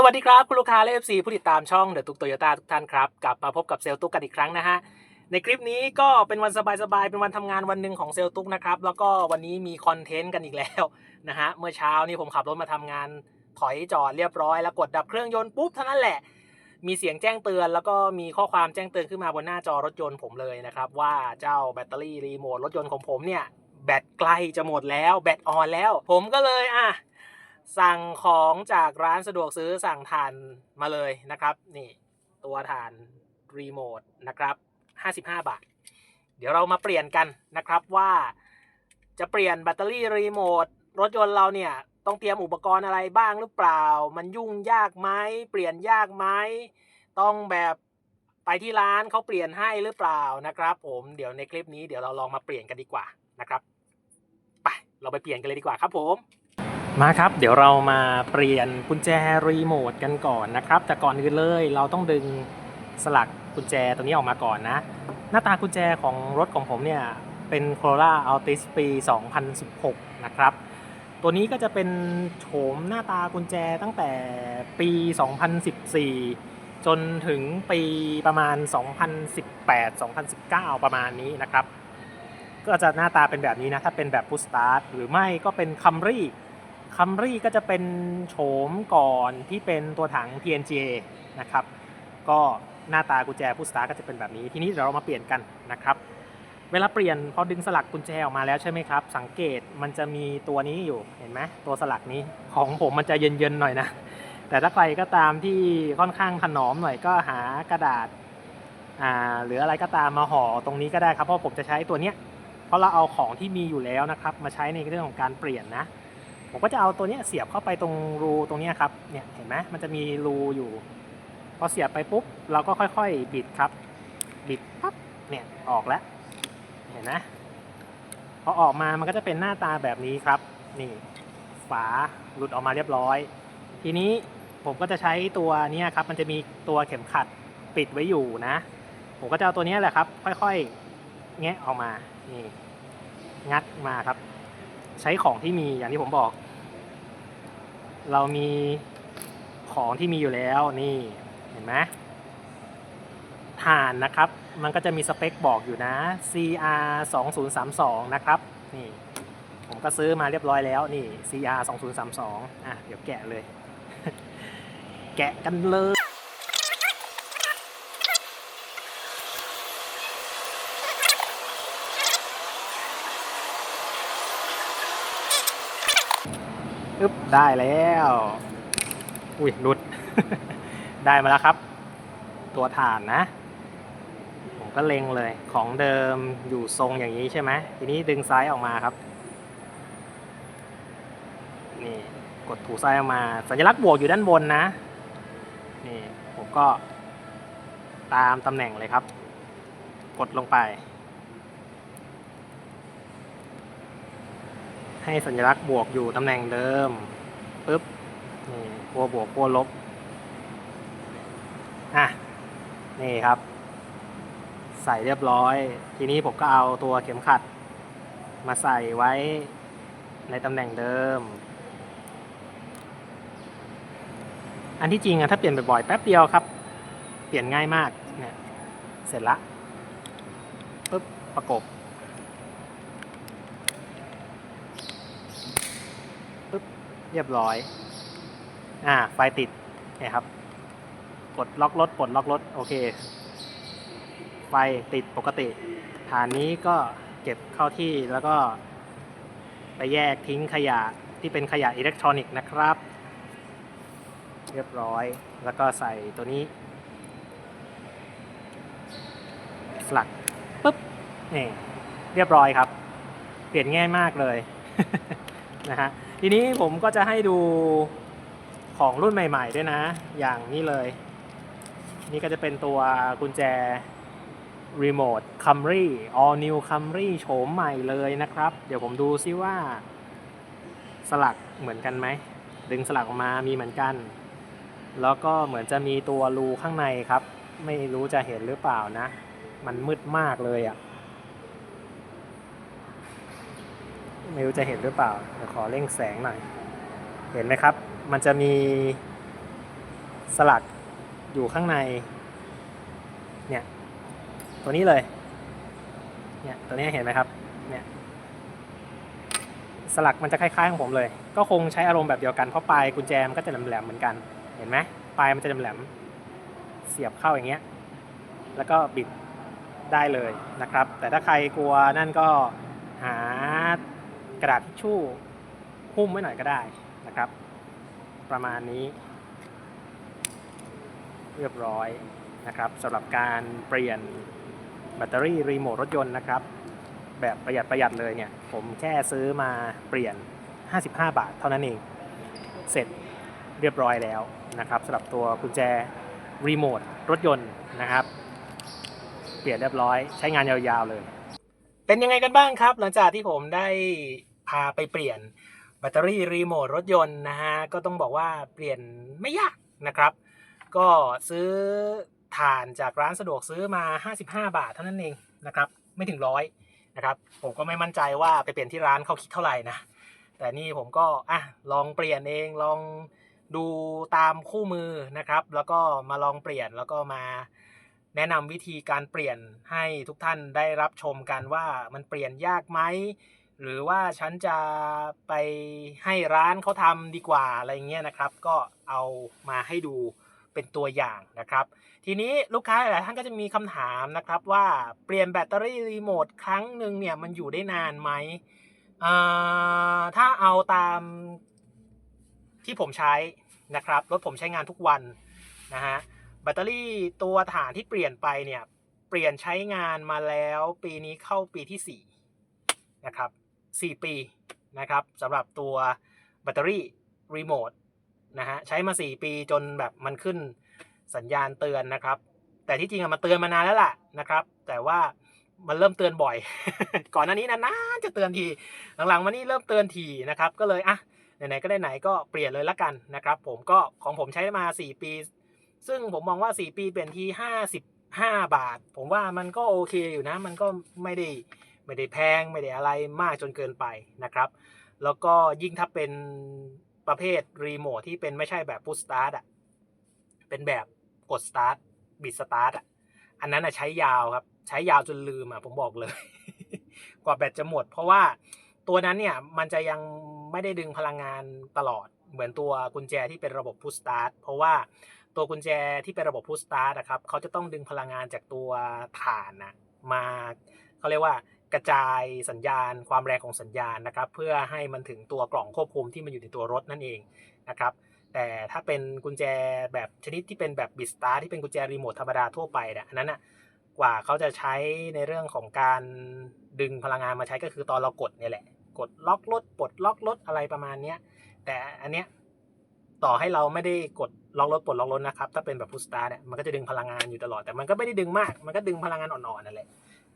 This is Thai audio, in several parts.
สวัสดีครับ คุณลูกค้าและ FC ผู้ติดตามช่องเดอะตุกโตโยต้าทุกท่านครับ กลับมาพบกับเซลลตุกกันอีกครั้งนะฮะ ในคลิปนี้ก็เป็นวันสบายๆ เป็นวันทำงานวันหนึ่งของเซลลตุกนะครับ แล้วก็วันนี้มีคอนเทนต์กันอีกแล้วนะฮะ เมื่อเช้านี้ผมขับรถมาทำงานถอยจอดเรียบร้อย แล้วกดดับเครื่องยนต์ปุ๊บเท่านั้นแหละ มีเสียงแจ้งเตือน แล้วก็มีข้อความแจ้งเตือนขึ้นมาบนหน้าจอรถยนต์ผมเลยนะครับว่าเจ้าแบตเตอรี่รีโมทรถยนต์ของผมเนี่ยแบตใกล้จะหมดแล้วแบตอ่อนแล้ว ผมก็เลยอะ สั่งของจากร้านสะดวกซื้อสั่งถ่านมาเลยนะครับ นี่ตัวถ่านรีโมทนะครับ 55 บาท เดี๋ยวเรามาเปลี่ยนกันนะครับว่าจะเปลี่ยนแบตเตอรี่รีโมทรถยนต์เราเนี่ยต้องเตรียมอุปกรณ์อะไรบ้างหรือเปล่า มันยุ่งยากไหมเปลี่ยนยากไหมต้องแบบไปที่ร้านเขาเปลี่ยนให้หรือเปล่านะครับ ผมเดี๋ยวในคลิปนี้เดี๋ยวเราลองมาเปลี่ยนกันดีกว่านะครับ ไปเราไปเปลี่ยนกันเลยดีกว่าครับผม มาครับ เดี๋ยวเรามาเปลี่ยนกุญแจรีโมทกันก่อนนะครับ แต่ก่อนอื่นเลยเราต้องดึงสลักกุญแจตัวนี้ออกมาก่อนนะ หน้าตากุญแจของรถของผมเนี่ย เป็น Corolla Altis ปี 2016 นะครับ ตัวนี้ก็จะเป็นโฉมหน้าตากุญแจตั้งแต่ปี 2014 จนถึงปีประมาณ 2018 2019 ประมาณนี้นะครับ ก็จะหน้าตาเป็นแบบนี้นะ ถ้าเป็นแบบ Push Start หรือไม่ก็เป็น Camry คัมรี่ก็จะเป็นโฉมก่อนที่เป็นตัวถัง PNGA นะครับ ก็หน้าตากุญแจผู้สตาร์ก็จะเป็นแบบนี้ ทีนี้เดี๋ยวเรามาเปลี่ยนกันนะครับ เวลาเปลี่ยนพอดึงสลักกุญแจออกมาแล้วใช่ไหมครับ สังเกตมันจะมีตัวนี้อยู่เห็นไหมตัวสลักนี้ของผมมันจะเย็นๆหน่อยนะ แต่ถ้าใครก็ตามที่ค่อนข้างถนอมหน่อยก็หากระดาษาหรืออะไรก็ตามมาห่อตรงนี้ก็ได้ครับเพราะผมจะใช้ตัวเนี้ยเพราะเราเอาของที่มีอยู่แล้วนะครับ มาใช้ในเรื่องของการเปลี่ยนนะ ผมก็จะเอาตัวนี้เสียบเข้าไปตรงรูตรงนี้ครับ เนี่ยเห็นไหมมันจะมีรูอยู่ พอเสียบไปปุ๊บ เราก็ค่อยๆบิดครับ บิดปั๊บ เนี่ยออกแล้ว เห็นไหมพอออกมามันก็จะเป็นหน้าตาแบบนี้ครับ นี่ ฝาหลุดออกมาเรียบร้อย ทีนี้ผมก็จะใช้ตัวนี้ครับ มันจะมีตัวเข็มขัดปิดไว้อยู่นะ ผมก็จะเอาตัวนี้แหละครับ ค่อยๆ แงะออกมา นี่ งัดมาครับ ใช้ของที่มีอย่างที่ผมบอก เรามีของที่มีอยู่แล้วนี่เห็นไหมถ่านนะครับ มันก็จะมีสเปคบอกอยู่นะ CR 2032นะครับนี่ผมก็ซื้อมาเรียบร้อยแล้วนี่ CR 2032อะเดี๋ยวแกะเลย แกะกันเลย อึ๊บได้แล้ว อุ้ยหลุด ได้มาแล้วครับ ตัวฐานนะ ผมก็เล็งเลย ของเดิมอยู่ทรงอย่างนี้ใช่ไหมทีนี้ดึงซ้ายออกมาครับ นี่ กดถูซ้ายออกมา สัญลักษณ์บวกอยู่ด้านบนนะ นี่ ผมก็ตามตำแหน่งเลยครับ กดลงไป ให้สัญลักษณ์บวกอยู่ตำแหน่งเดิมปุ๊บนี่ขั้วบวกขั้วลบอะนี่ครับ ใส่เรียบร้อย ทีนี้ผมก็เอาตัวเข็มขัด มาใส่ไว้ในตำแหน่งเดิม อันที่จริงอะถ้าเปลี่ยนบ่อยๆแป๊บเดียวครับ เปลี่ยนง่ายมากเนี่ยเสร็จละปุ๊บประกบ เรียบร้อย อ่า ไฟติดนี่ครับ กดล็อกรถปลดล็อกรถ โอเค ไฟติดปกติ ฐานนี้ก็เก็บเข้าที่แล้วก็ ไปแยกทิ้งขยะที่เป็นขยะอิเล็กทรอนิกส์นะครับ เรียบร้อย แล้วก็ใส่ตัวนี้สลักปุ๊บ นี่ เรียบร้อยครับ เปลี่ยนง่ายมากเลยนะฮะ ทีนี้ผมก็จะให้ดูของรุ่นใหม่ ๆ ด้วยนะ อย่างนี้เลย นี่ก็จะเป็นตัวกุญแจรีโมท Camry All New Camry โฉมใหม่เลยนะครับ เดี๋ยวผมดูซิว่า สลักเหมือนกันไหม ดึงสลักออกมามีเหมือนกัน แล้วก็เหมือนจะมีตัวรูข้างในครับ ไม่รู้จะเห็นหรือเปล่านะ มันมืดมากเลยอะ่ะ ไม่รู้จะเห็นหรือเปล่าเดี๋ยวขอเร่งแสงหน่อย เห็นไหมครับ มันจะมีสลักอยู่ข้างใน เนี่ย ตัวนี้เลย เนี่ย ตัวนี้เห็นไหมครับ เนี่ย สลักมันจะคล้ายๆของผมเลย ก็คงใช้อารมณ์แบบเดียวกัน เพราะปลายกุญแจมันก็จะแหลมๆเหมือนกัน เห็นไหมปลายมันจะแหลมๆเสียบเข้าอย่างเงี้ย แล้วก็บิดได้เลยนะครับ แต่ถ้าใครกลัวนั่นก็หา กระดาษทิชชู่หุ้มไว้หน่อยก็ได้นะครับ ประมาณนี้ เรียบร้อยนะครับสำหรับการเปลี่ยนแบตเตอรี่รีโมทรถยนต์นะครับ แบบประหยัดประหยัดเลยเนี่ย ผมแค่ซื้อมาเปลี่ยน 55 บาทเท่านั้นเอง เสร็จเรียบร้อยแล้วนะครับสำหรับตัวกุญแจรีโมทรถยนต์นะครับ เปลี่ยนเรียบร้อยใช้งานยาวๆเลย เป็นยังไงกันบ้างครับ หลังจากที่ผมได้ พาไปเปลี่ยนแบตเตอรี่รีโมทรถยนต์นะฮะก็ต้องบอกว่าเปลี่ยนไม่ยากนะครับ ก็ซื้อถ่านจากร้านสะดวกซื้อมา 55 บาทเท่านั้นเองนะครับไม่ถึงร้อยนะครับผมก็ไม่มั่นใจว่าไปเปลี่ยนที่ร้านเขาคิดเท่าไหร่นะแต่นี่ผมก็อะลองเปลี่ยนเองลองดูตามคู่มือนะครับ แล้วก็มาลองเปลี่ยนแล้วก็มาแนะนำวิธีการเปลี่ยนให้ทุกท่านได้รับชมกันว่ามันเปลี่ยนยากไหม หรือว่าฉันจะไปให้ร้านเขาทำดีกว่าอะไรเงี้ยนะครับ ก็เอามาให้ดูเป็นตัวอย่างนะครับ ทีนี้ลูกค้าหลายท่านก็จะมีคำถามนะครับว่าเปลี่ยนแบตเตอรี่รีโมทครั้งหนึ่งเนี่ยมันอยู่ได้นานไหมถ้าเอาตามที่ผมใช้นะครับรถผมใช้งานทุกวันนะฮะแบตเตอรี่ตัวฐานที่เปลี่ยนไปเนี่ยเปลี่ยนใช้งานมาแล้วปีนี้เข้าปีที่สี่นะครับ 4 ปีนะครับสำหรับตัวแบตเตอรี่รีโมทนะฮะใช้มา 4 ปีจนแบบมันขึ้นสัญญาณเตือนนะครับ แต่ที่จริงอะมันเตือนมานานแล้วล่ะนะครับ แต่ว่ามันเริ่มเตือนบ่อย ก่อนหน้านี้นานๆจะเตือนทีหลังๆมานี่เริ่มเตือนทีนะครับก็เลยอะไหนๆก็ได้ไหนก็เปลี่ยนเลยละกันนะครับ ผมก็ของผมใช้มา 4 ปี ซึ่งผมมองว่า 4 ปีเปลี่ยนที55 บาท ผมว่ามันก็โอเคอยู่นะ มันก็ไม่ได้ ไม่ได้แพงไม่ได้อะไรมากจนเกินไปนะครับ แล้วก็ยิ่งถ้าเป็นประเภทรีโมทที่เป็นไม่ใช่แบบพุ s สตาร์ทอะเป็นแบบกดสตาร์ทบิดสตาร์ทอะอันนั้นอะใช้ยาวครับ ใช้ยาวจนลืมอะผมบอกเลย กว่าแบตจะหมด เพราะว่าตัวนั้นเนี่ยมันจะยังไม่ได้ดึงพลังงานตลอดเหมือนตัวกุญแจที่เป็นระบบพุ s สตาร์ทเพราะว่าตัวกุญแจที่เป็นระบบพุ s สตาร์ทนะครับเขาจะต้องดึงพลังงานจากตัวฐานนะมาเขาเรียกว่า กระจายสัญญาณ ความแรงของสัญญาณนะครับ เพื่อให้มันถึงตัวกล่องควบคุมที่มันอยู่ในตัวรถนั่นเองนะครับ แต่ถ้าเป็นกุญแจแบบชนิดที่เป็นแบบบิดสตาร์ที่เป็นกุญแจรีโมทธรรมดาทั่วไปเนี่ยอันนั้นอะกว่าเขาจะใช้ในเรื่องของการดึงพลังงานมาใช้ก็คือตอนเรากดเนี่ยแหละ กดล็อกรถปลดล็อกรถอะไรประมาณเนี้ยแต่อันเนี้ยต่อให้เราไม่ได้กดล็อกรถปลดล็อกรถนะครับถ้าเป็นแบบพุสตาร์เนี่ยมันก็จะดึงพลังงานอยู่ตลอดแต่มันก็ไม่ได้ดึงมาก มันก็ดึงพลังงานอ่อนๆนั่นแหละ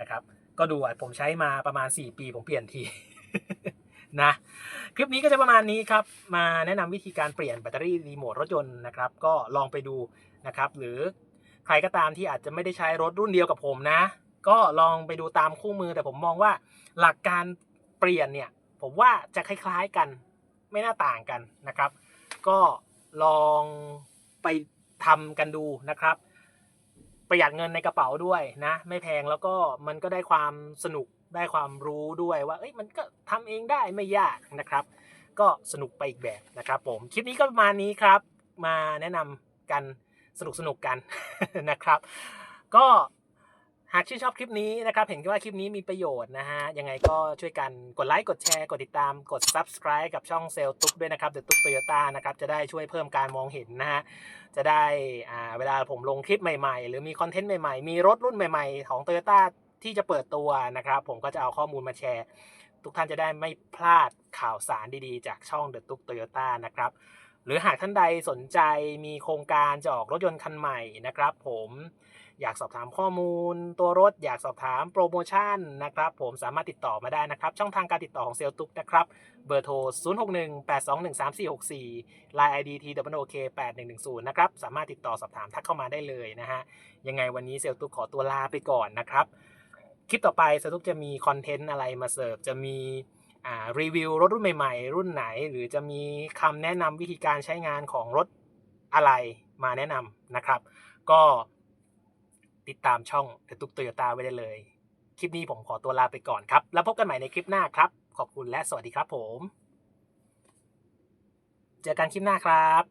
นะครับ ก็ดูผมใช้มาประมาณ 4 ปี ผมเปลี่ยนทีนะคลิปนี้ก็จะประมาณนี้ครับ มาแนะนำวิธีการเปลี่ยนแบตเตอรี่รีโมทรถยนต์นะครับ ก็ลองไปดูนะครับ หรือใครก็ตามที่อาจจะไม่ได้ใช้รถรุ่นเดียวกับผมนะ ก็ลองไปดูตามคู่มือแต่ผมมองว่าหลักการเปลี่ยนเนี่ย ผมว่าจะคล้ายๆกันไม่น่าต่างกันนะครับ ก็ลองไปทำกันดูนะครับ ประหยัดเงินในกระเป๋าด้วยนะ ไม่แพงแล้วก็มันก็ได้ความสนุกได้ความรู้ด้วยว่าเอ้ยมันก็ทำเองได้ไม่ยากนะครับ ก็สนุกไปอีกแบบนะครับ ผมคลิปนี้ก็ประมาณนี้ครับ มาแนะนำกันสนุกสนุกกันนะครับ ก็ หากชื่นชอบคลิปนี้นะครับ เห็นว่าคลิปนี้มีประโยชน์นะฮะ ยังไงก็ช่วยกันกดไลค์ กดแชร์ กดติดตาม กด subscribe กับช่องเซลตุ๊กด้วยนะครับเดอะตุ๊กโตโยต้านะครับ จะได้ช่วยเพิ่มการมองเห็นนะฮะ จะได้อ่าเวลาผมลงคลิปใหม่ๆ หรือมีคอนเทนต์ใหม่ๆ มีรถรุ่นใหม่ๆ ของ Toyota ที่จะเปิดตัวนะครับ ผมก็จะเอาข้อมูลมาแชร์ ทุกท่านจะได้ไม่พลาดข่าวสารดีๆ จากช่อง The ตุ๊กโตโยต้านะครับหรือหากท่านใดสนใจมีโครงการจะออกรถยนต์คันใหม่นะครับ ผม อยากสอบถามข้อมูล ตัวรถอยากสอบถามโปรโมชั่นนะครับผมสามารถติดต่อมาได้นะครับ ช่องทางการติดต่อของเซลตุกนะครับ เบอร์โทร 0618213464 Line ID T W O K 8110นะครับ สามารถติดต่อสอบถามทักเข้ามาได้เลยนะฮะ ยังไงวันนี้เซลตุกขอตัวลาไปก่อนนะครับ คลิปต่อไปเซลตุกจะมีคอนเทนต์อะไรมาเสิร์ฟจะมีรีวิวรถรุ่นใหม่ๆ รุ่นไหน หรือจะมีคำแนะนำวิธีการใช้งานของรถอะไรมาแนะนำนะครับ ก็ ติดตามช่องเดตุกโตโยต้าไว้ได้เลย คลิปนี้ผมขอตัวลาไปก่อนครับ แล้วพบกันใหม่ในคลิปหน้าครับ ขอบคุณและสวัสดีครับผม เจอกันคลิปหน้าครับ